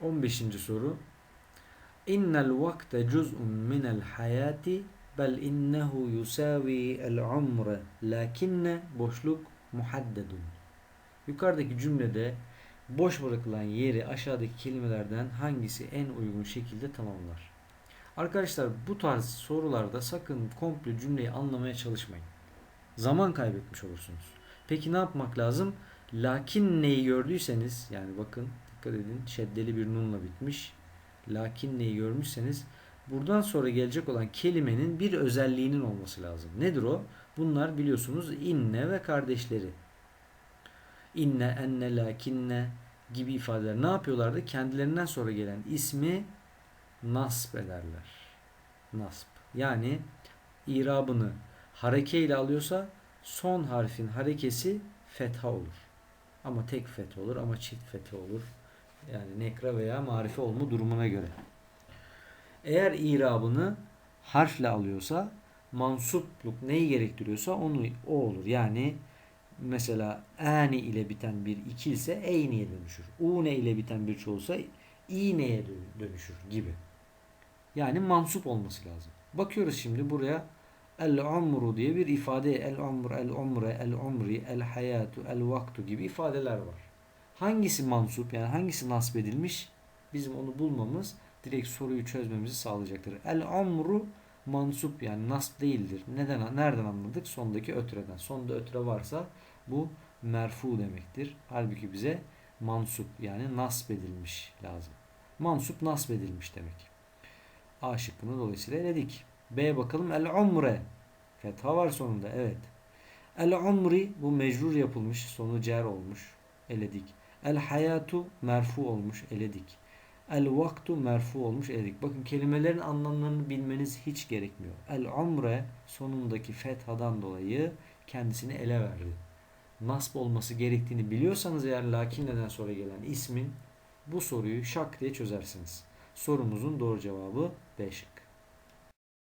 15. soru. İnnel vakte cuz'un minel hayati bel innehu yusavi el umre lakinne boşluk muhaddedun. Yukarıdaki cümlede boş bırakılan yeri aşağıdaki kelimelerden hangisi en uygun şekilde tamamlar? Arkadaşlar bu tarz sorularda sakın komple cümleyi anlamaya çalışmayın. Zaman kaybetmiş olursunuz. Peki ne yapmak lazım? Lakin neyi gördüyseniz yani bakın dikkat edin şeddeli bir nunla bitmiş. Lakin neyi görmüşseniz buradan sonra gelecek olan kelimenin bir özelliğinin olması lazım. Nedir o? Bunlar biliyorsunuz inne ve kardeşleri. İnne, enne, lakinne gibi ifadeler ne yapıyorlardı? Kendilerinden sonra gelen ismi nasp ederler. Nasp. Yani irabını hareke ile alıyorsa son harfin harekesi fetha olur. Ama tek fetha olur ama çift fetha olur. Yani nekra veya marife olma durumuna göre. Eğer irabını harfle alıyorsa mansupluk neyi gerektiriyorsa onu o olur. Yani mesela ani ile biten bir iki ise eyniye dönüşür. Une ile biten bir çoğulsa iğneye dönüşür gibi. Yani mansup olması lazım. Bakıyoruz şimdi buraya el umru diye bir ifade el umr, el umre, el umri, el hayatu, el vaktu gibi ifadeler var. Hangisi mansup yani hangisi nasp edilmiş? Bizim onu bulmamız direkt soruyu çözmemizi sağlayacaktır. El umru mansup yani nasp değildir. Neden nereden anladık? Sondaki ötreden. Sonda ötre varsa bu merfu demektir. Halbuki bize mansup yani nasp edilmiş lazım. Mansup nasp edilmiş demek. A şıkkını dolayısıyla eledik. B bakalım. El umre. Fetha var sonunda. Evet. El umri bu mecrur yapılmış. Sonu cer olmuş. Eledik. El hayatu merfu olmuş. Eledik. El vaktu merfu olmuş. Eledik. Bakın kelimelerin anlamlarını bilmeniz hiç gerekmiyor. El umre sonundaki fethadan dolayı kendisini ele verdi. Nasb olması gerektiğini biliyorsanız eğer lakin neden sonra gelen ismin bu soruyu şak diye çözersiniz. Sorumuzun doğru cevabı B şıkkı.